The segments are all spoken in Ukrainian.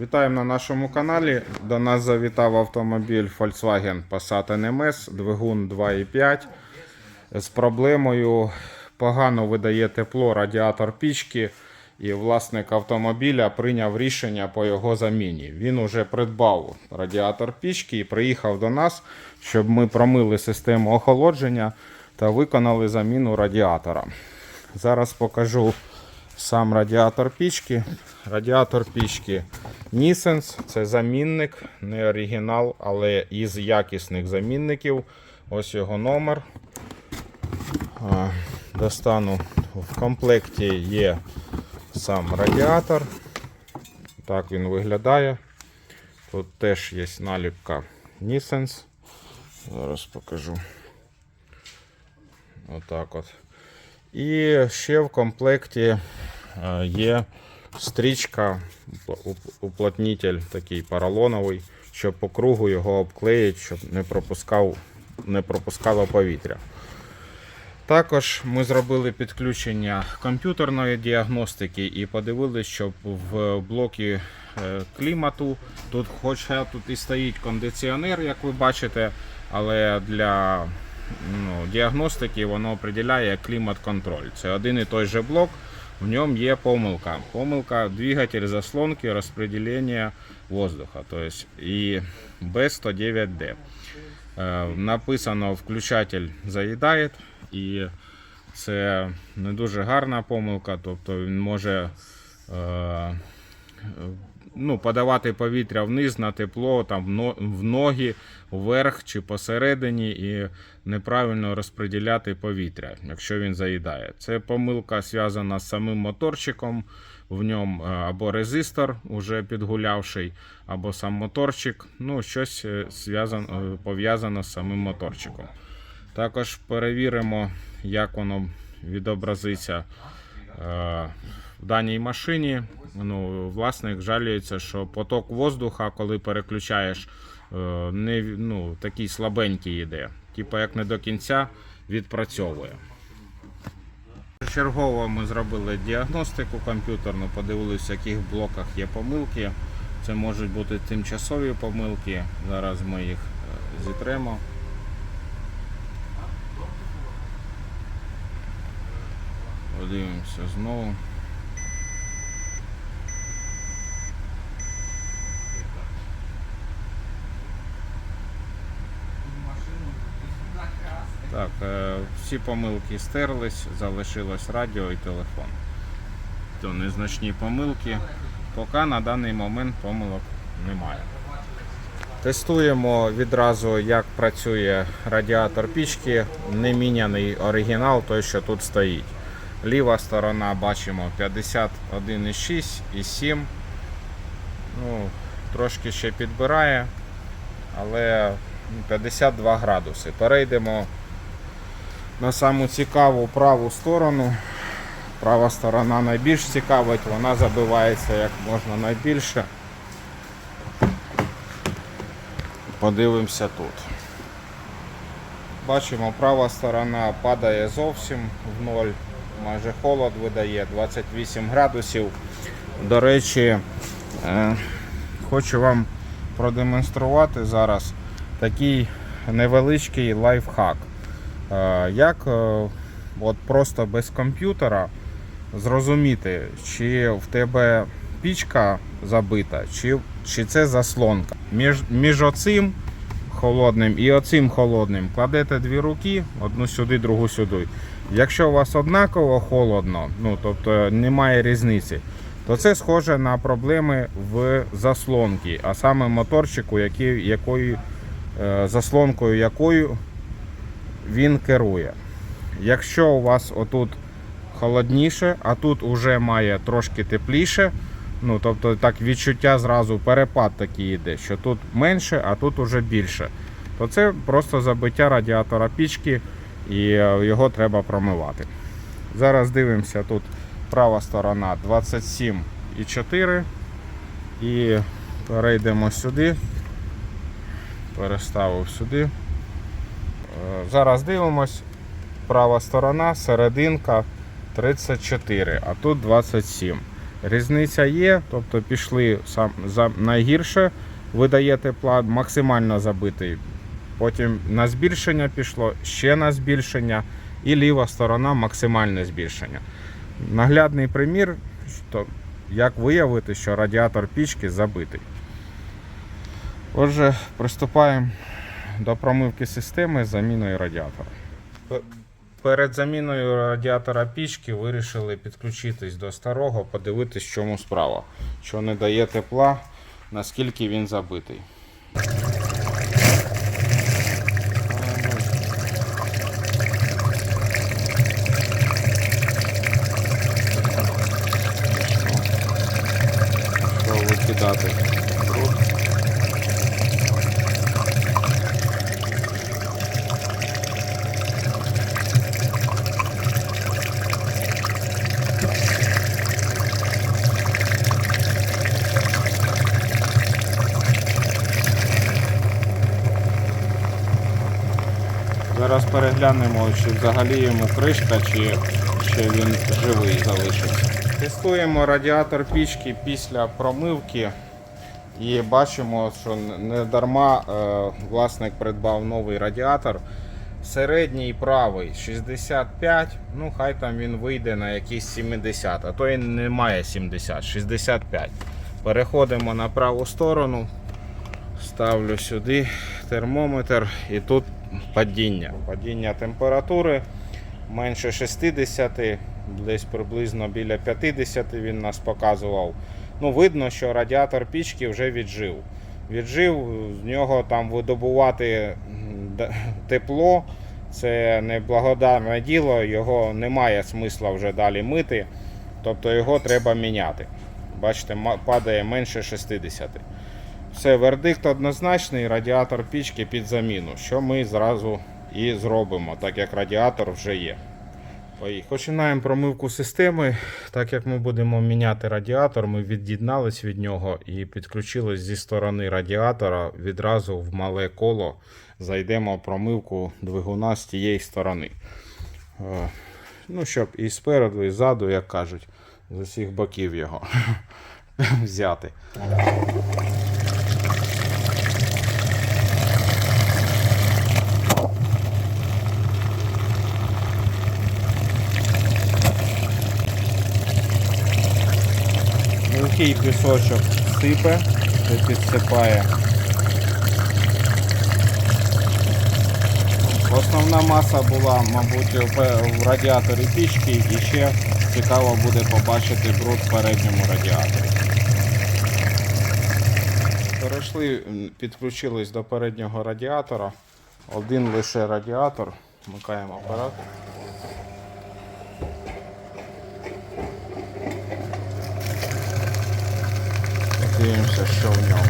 Вітаємо на нашому каналі. До нас завітав автомобіль Volkswagen Passat NMS, двигун 2.5 з проблемою погано видає тепло радіатор пічки. І власник автомобіля прийняв рішення по його заміні. Він уже придбав радіатор пічки і приїхав до нас, щоб ми промили систему охолодження та виконали заміну радіатора. Зараз покажу сам радіатор пічки. Радіатор пічки Nissens. Це замінник, не оригінал, але із якісних замінників. Ось його номер. Достану в комплекті є сам радіатор. Так він виглядає. Тут теж є наліпка Nissens. Зараз покажу. Отак от. І ще в комплекті е, є стрічка, уп- уплотнитель такий поролоновий, щоб по кругу його обклеїть, щоб не пропускав, не пропускало повітря. Також ми зробили підключення комп'ютерної діагностики і подивилися, щоб в блокі е, клімату тут, хоча тут і стоїть кондиціонер, як ви бачите, але для ну, діагностики воно определяє клімат-контроль. Це один і той же блок, в ньому є помилка. Помилка двигатель заслонки розподілення воздуха, тобто і B109D. Е, Написано включатель заїдає, і це не дуже гарна помилка, тобто він може е, ну, подавати повітря вниз на тепло, там, в ноги, вверх чи посередині і неправильно розподіляти повітря, якщо він заїдає. Це помилка зв'язана з самим моторчиком. В ньому е, або резистор, уже підгулявший, або сам моторчик. Ну, щось е, е, пов'язано з самим моторчиком. Також перевіримо, як воно відобразиться в даній машині. Ну, власник жалюється, що поток воздуха, коли переключаєш, е, не, ну, такий слабенький йде. Типа як не до кінця відпрацьовує. Чергово ми зробили діагностику комп'ютерну, подивилися, в яких блоках є помилки. Це можуть бути тимчасові помилки. Зараз ми їх е, зітремо. Подивимося знову. Так, е, всі помилки стерлись, залишилось радіо і телефон. То незначні помилки. Поки на даний момент помилок немає. Тестуємо відразу, як працює радіатор пічки, не міняний оригінал, той, що тут стоїть. Ліва сторона бачимо 51,6 і 7. Ну, трошки ще підбирає, але 52 градуси. Перейдемо на саму цікаву праву сторону. Права сторона найбільш цікавить, вона забивається як можна найбільше. Подивимося тут. Бачимо, права сторона падає зовсім в ноль, майже холод видає 28 градусів. До речі, е, хочу вам продемонструвати зараз такий невеличкий лайфхак. Е, Як е, от просто без комп'ютера зрозуміти, чи в тебе пічка забита, чи, чи це заслонка. Між, між оцим холодним і оцим холодним кладете дві руки, одну сюди, другу сюди. Якщо у вас однаково холодно, ну тобто немає різниці, то це схоже на проблеми в заслонці, а саме моторчику, який, якою, е, заслонкою якою він керує. Якщо у вас отут холодніше, а тут уже має трошки тепліше, ну тобто так відчуття зразу перепад такий йде, що тут менше, а тут уже більше, то це просто забиття радіатора пічки і е, його треба промивати. Зараз дивимося тут права сторона 27,4 і перейдемо сюди. Переставив сюди. Е, Зараз дивимось. Права сторона, серединка 34, а тут 27. Різниця є, тобто пішли за найгірше, видає тепла, максимально забитий. Потім на збільшення пішло, ще на збільшення, і ліва сторона максимальне збільшення. Наглядний примір, як виявити, що радіатор пічки забитий. Отже, приступаємо до промивки системи з заміною радіатора. Перед заміною радіатора пічки вирішили підключитись до старого, подивитись, чому справа. Що не дає тепла, наскільки він забитий. Що викидати? Бруд. Зараз переглянемо, чи взагалі йому кришка, чи ще він живий залишився. Тестуємо радіатор пічки після промивки і бачимо, що не дарма е, власник придбав новий радіатор. Середній правий 65, ну хай там він вийде на якісь 70, а то і немає 70, 65. Переходимо на праву сторону, ставлю сюди термометр і тут падіння. Падіння температури менше 60, десь приблизно біля 50 він нас показував. Ну, видно, що радіатор пічки вже віджив. Віджив, з нього там видобувати тепло. Це неблагодарне діло, його немає смисла вже далі мити, тобто його треба міняти. Бачите, падає менше 60. Все, вердикт однозначний, радіатор пічки під заміну, що ми зразу і зробимо, так як радіатор вже є. Починаємо промивку системи. Так як ми будемо міняти радіатор, ми від'єднались від нього і підключились зі сторони радіатора відразу в мале коло. Зайдемо в промивку двигуна з тієї сторони. Е, Ну, щоб і спереду, і ззаду, як кажуть, з усіх боків його взяти. Мілкий пісочок сипе, підсипає. Основна маса була, мабуть, в радіаторі пічки і ще цікаво буде побачити бруд в передньому радіаторі. Перейшли, підключились до переднього радіатора. Один лише радіатор. Вмикаємо апарат. Дивимося, що в ньому.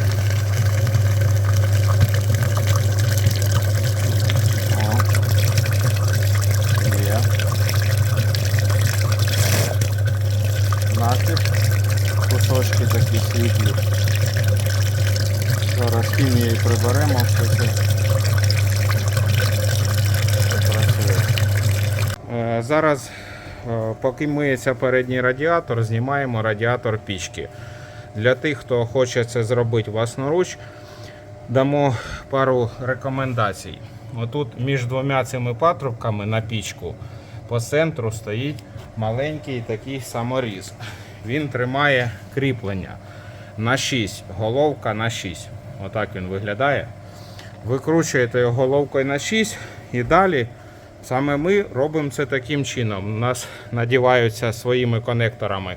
Кусочки такі світлі. Зараз хімією приберемо все це. Працює. Е, Зараз, е, поки миється передній радіатор, знімаємо радіатор пічки. Для тих, хто хоче це зробити власноруч, дамо пару рекомендацій. Отут між двома цими патрубками на пічку по центру стоїть маленький такий саморіз. Він тримає кріплення на 6, головка на 6. Отак він виглядає. Викручуєте його головкою на 6 і далі саме ми робимо це таким чином. У нас надіваються своїми конекторами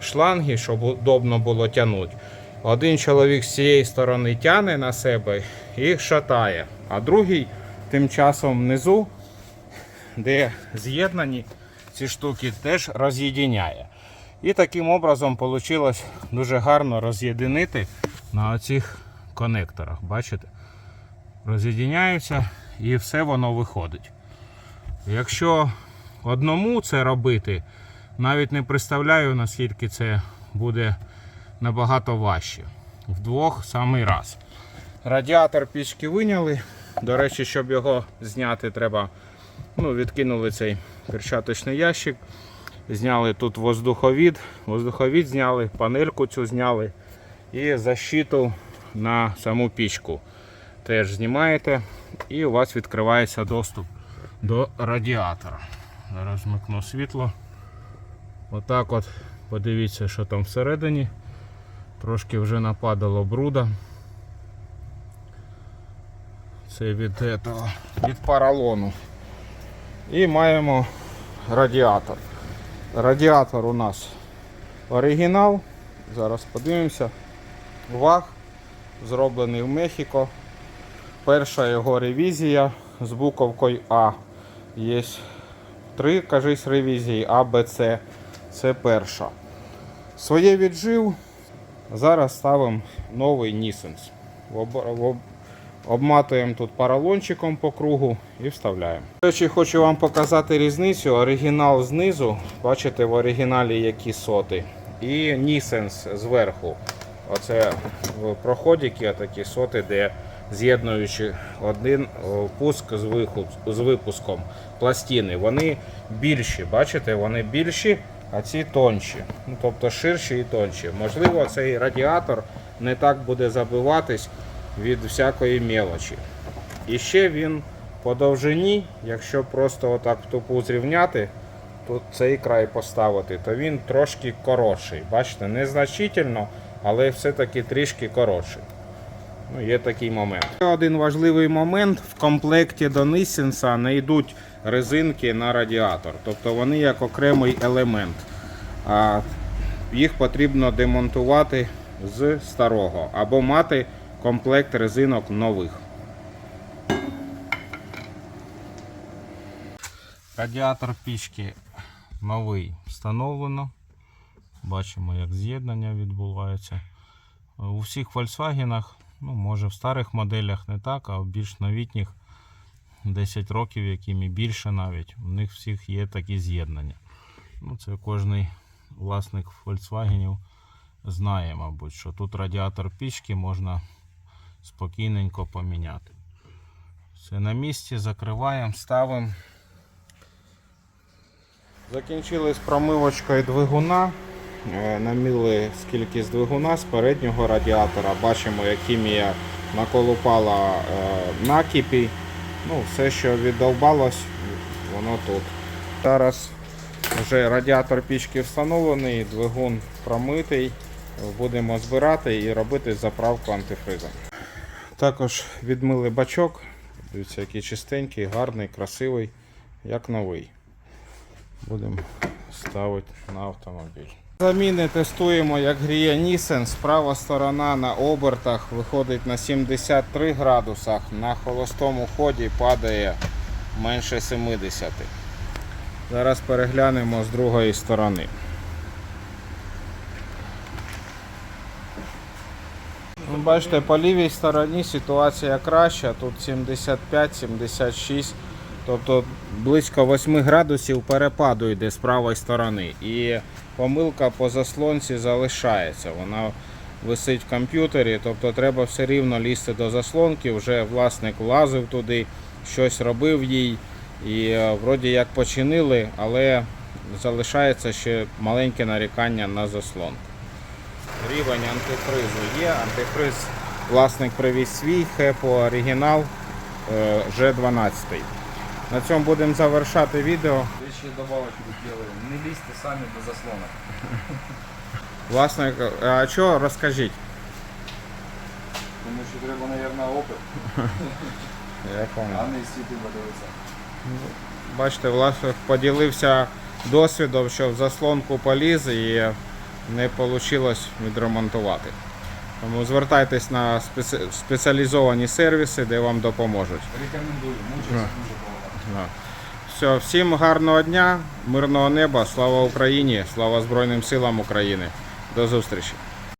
шланги, щоб удобно було тягнути. Один чоловік з цієї сторони тягне на себе і шатає, а другий тим часом внизу, де з'єднані ці штуки, теж роз'єдиняє. І таким образом вийшло дуже гарно роз'єдинити на оцих конекторах. Бачите? Роз'єдиняються і все воно виходить. Якщо одному це робити, навіть не представляю, наскільки це буде набагато важче. Вдвох самий раз. Радіатор пічки виняли. До речі, щоб його зняти, треба ну, відкинули цей перчаточний ящик. Зняли тут воздуховід, воздуховід зняли, панельку цю зняли і защиту на саму пічку. Теж знімаєте і у вас відкривається доступ до радіатора. Зараз вмикну світло. Отак от подивіться, що там всередині. Трошки вже нападало бруда. Це від, этого, від паралону. І маємо радіатор. Радіатор у нас оригінал. Зараз подивимося. ВАГ, зроблений в Мехіко. Перша його ревізія з буковкою А. Є три, кажись, ревізії А, Б, С. Це перша. Своє віджив. Зараз ставимо новий Нісенс. Обматуємо тут поролончиком по кругу і вставляємо. До речі, хочу вам показати різницю. Оригінал знизу, бачите в оригіналі які соти. І Нісенс зверху. Оце в проходіки такі соти, де з'єднуючи один пуск з випуском пластини. Вони більші, бачите, вони більші, а ці тонші. Ну, тобто ширші і тонші. Можливо, цей радіатор не так буде забиватись від всякої мелочі. І ще він по довжині, якщо просто отак в зрівняти, тут цей край поставити, то він трошки коротший. Бачите, незначительно, але все-таки трішки коротший. Ну, є такий момент. Ще Один важливий момент в комплекті до Нissens не йдуть резинки на радіатор. Тобто вони як окремий елемент. А їх потрібно демонтувати з старого або мати комплект резинок нових. Радіатор пічки новий встановлено. Бачимо, як з'єднання відбувається. У всіх Volkswagen, ну може в старих моделях не так, а в більш новітніх 10 років, яким і більше навіть, у них всіх є такі з'єднання. Ну, це кожний власник Volkswagen знає, мабуть, що тут радіатор пічки можна спокійненько поміняти. Все на місці, закриваємо, ставимо. Закінчили з промивочкою двигуна. Е, Наміли скільки з двигуна з переднього радіатора. Бачимо, як хімія наколупала е, накипі. Ну, все, що віддовбалось, воно тут. Зараз вже радіатор пічки встановлений, двигун промитий. Будемо збирати і робити заправку антифризом. Також відмили бачок. Дивіться, який чистенький, гарний, красивий, як новий. Будемо ставити на автомобіль. Заміни тестуємо, як гріє Нісенс. Права сторона на обертах виходить на 73 градусах, на холостому ході падає менше 70. Зараз переглянемо з другої сторони. Ну, Бачите, по лівій стороні ситуація краща, тут 75-76, тобто близько 8 градусів перепаду йде з правої сторони. І помилка по заслонці залишається. Вона висить в комп'ютері, тобто треба все рівно лізти до заслонки. Вже власник влазив туди, щось робив їй. І е, вроді як починили, але залишається ще маленьке нарікання на заслонку. Рівень антифризу є. Антифриз власник привіз свій Хепо оригінал е, G12. На цьому будемо завершати відео. Еще добавочку делаем. Не лезьте сами до заслона. Власник, а що розкажіть? Тому що треба, наверное, опит, Я пам'ятаю. а не з YouTube дивитися. Бачите, власник поділився досвідом, що в заслонку поліз і не вийшло відремонтувати. Тому звертайтесь на спеці- спеціалізовані сервіси, де вам допоможуть. Рекомендую, мучився дуже. Все, всім гарного дня, мирного неба, слава Україні, слава Збройним силам України. До зустрічі.